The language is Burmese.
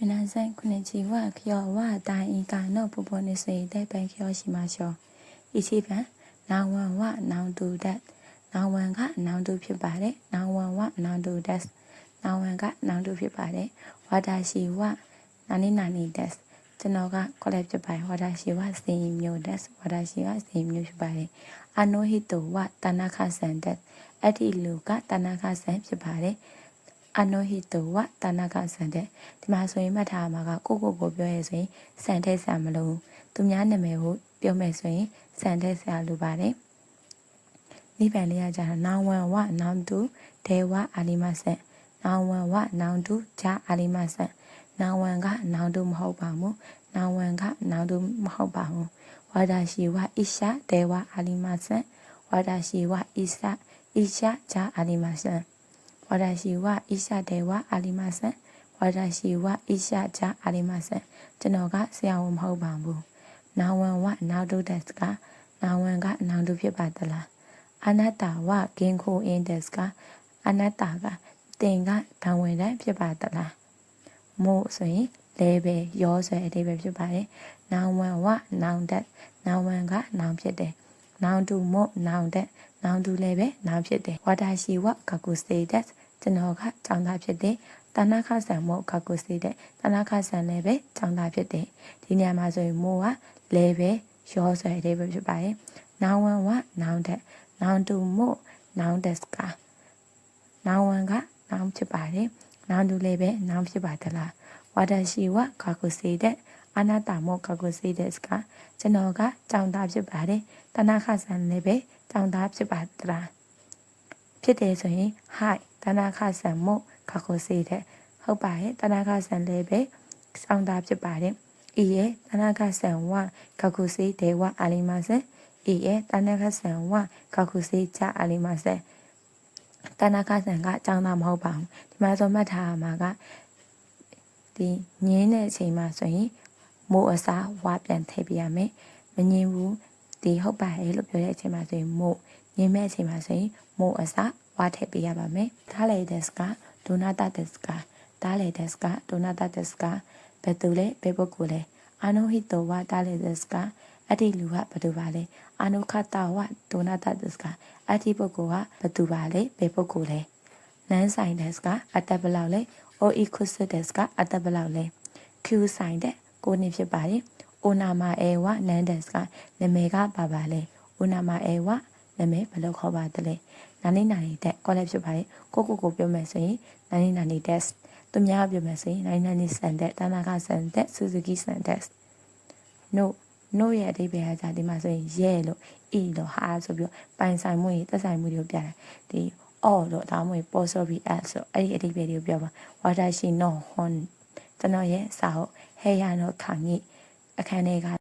မနဆိုင်ခုနှစ်ချီဝခယောဝတိုင်ဤကနောပုပ္ပနိစေတေပံခယောရှိမရှောဤချိပံနောင်ဝံဝနောင်တူဒတ်နောင်ဝံကနောင်တူဖြစ်ပါတယ်နောင်ဝံဝနောင်တူဒတ်နောင်ဝံကနောင်တူဖြစ်ပါတယ်ဝါတာရှိဝနာနိနာနိဒတ်ကျွန်တော်က collab ဖြစ်ပါတယ်ဝါတာရှိဝစင်မျိုးဒတ်ဝါတာရှိဝစင်မျိုးဖြစ်ပါတယ်အနိုဟိတောဝတဏခဆန်ဒတ်အဲ့ဒီလူကတဏခဆန်ဖြစ်ပါတယ် အနိုဟိတောဝတဏခဆန်တဲ့ဒီမှာဆိုရင်မှတ်ထားမှာကကိုကိုကိုပြောရဲဆိုရင်စံတဲ့ဆံမလို့သူများနာမည်ကိုပြောမယ်ဆိုရင်စံတဲ့ဆရာလိုပါတယ်နိဗ္ဗာန်လေးရကြတာနောင်ဝံဝနောင်တုဒေဝအာလိမဆန်နောင်ဝံဝနောင်တုဂျာအာလိမဆန်နောင်ဝံကနောင်တုမဟုတ်ပါဘူးနောင်ဝံကနောင်တုမဟုတ်ပါဘူးဝါဒရှိဝဣရှာဒေဝအာလိမဆန်ဝါဒရှိဝဣစာဣရှာဂျာအာလိမဆန် ဝါဒရှိဝဣရှာဒေဝအာလိမဆန်ဝါဒရှိဝဣရှာဂျာအာလိမဆန်ကျွန်တော်ကဆရာဝန်မဟုတ်ပါဘူးနောင်ဝံဝနောင်တုတက်ကနောင်ဝံကနောင်တုဖြစ်ပါသလားအနတ္တဝဂင်ခိုအင်းဒက်စကအနတ္တကတင်ကဘံဝင်တဲ့ဖြစ်ပါသလားမို့ဆိုရင်လဲပဲရောဆွဲအတိပဲဖြစ်ပါတယ်။နောင်ဝံဝနောင်တက်နောင်ဝံကနောင်ဖြစ်တယ်။နောင်တူမို့နောင်တက်နောင်တူလည်းပဲနောင်ဖြစ်တယ်။ဝါဒရှိဝကကုစတေတက် ကျွန်တော်ကကြောင်းသားဖြစ်တယ်။တဏခဆံမို့ကကုစတေတက်တဏခဆံလည်းပဲကြောင်းသားဖြစ်တယ်။ဒီနေရာမှာဆိုရင်မို့ကလဲပဲရောဆွဲအတိပဲဖြစ်ပါတယ်။နောင်ဝံဝနောင်တက်နောင်တူမို့နောင်တက်စကနောင်ဝံကနောင်ဖြစ်ပါတယ်နောင်တူလည်းပဲနောင်ဖြစ်ပါသလားဝါဒရှိဝကာကုစေတဲ့အနာတာမောကာကုစေတဲ့စကကျွန်တော်ကကြောင်သားဖြစ်ပါတယ်တဏခဆန်လည်းပဲကြောင်သားဖြစ်ပါသလား ဖြစ်တယ်ဆိုရင် hi တဏခဆန်မောကာကုစေတဲ့ဟုတ်ပါရဲ့တဏခဆန်လည်းပဲကြောင်သားဖြစ်ပါတယ်ဤရဲ့တဏခဆန်ဝကာကုစေတဲ့ဝအာလီမဆန်ဤရဲ့တဏခဆန်ဝကာကုစေချအာလီမဆန်တဏခဆန်ကအကြောင်းသားမဟုတ်ပါဘူးဒီမှာဆိုမှတ်ထားမှာကဒီငင်းတဲ့အချိန်မှာဆိုရင်မိုးအစားဝါပြန်ထည့်ပြရမယ်မငင်းဘူးဒီဟုတ်ပါရဲ့လို့ပြောတဲ့အချိန်မှာဆိုရင်မိုး ငင်းမဲ့အချိန်မှာဆိုရင်မိုးအစားဝါထည့်ပြရပါမယ်ဒါလေဒက်စကဒိုနာတာဒက်စကဒါလေဒက်စကဒိုနာတာဒက်စကဘယ်သူလဲဘယ်ပုဂ္ဂိုလ်လဲအာနိုဟိတောဝဒါလေဒက်စကအဲ့ဒီလူကဘယ်သူပါလဲအာနုခတဝဒိုနာတဒစ်ကအဲ့ဒီပုဂ္ဂိုလ်ကဘယ်သူပါလဲဘယ်ပုဂ္ဂိုလ်လဲနန်းဆိုင်ဒက်စကအတက်ဘယ်လောက်လဲအိုအီခုစဒက်စကအတက်ဘယ်လောက်လဲကျူဆိုင်တဲ့ကိုနေဖြစ်ပါတယ်အိုနာမာအဲဝနန်းဒက်စကနာမည်ကပါပါလဲအိုနာမာအဲဝ နာမည်ဘယ်လိုခေါ်ပါသလဲနာနေနာနေတဲ့ကောလည်းဖြစ်ပါတယ်ကိုကိုကိုပြောမယ်ဆိုရင်နာနေနာနေတက်သူများပြောမယ်ဆိုရင်နာနေနာနေဆန်တဲ့တနာကဆန်တဲ့ဆူဇူကီဆန်တဲ့ no no ရဲ့အဓိပ္ပာယ်ကဒီမှာဆိုရင်ရဲလို့ e လို့ဟာဆိုပြီးပိုင်ဆိုင်မှုတွေသက်ဆိုင်မှုတွေကိုပြတယ်ဒီ all လို့ဒါမှမဟုတ် apostrophe s ဆိုအဲ့ဒီအဓိပ္ပာယ်တွေကိုပြောပါဝါဒရှိ no hon ကျွန်တော်ရဲ့စာဟုတ်ဟေယာနောခံကြီးအခန်းထဲက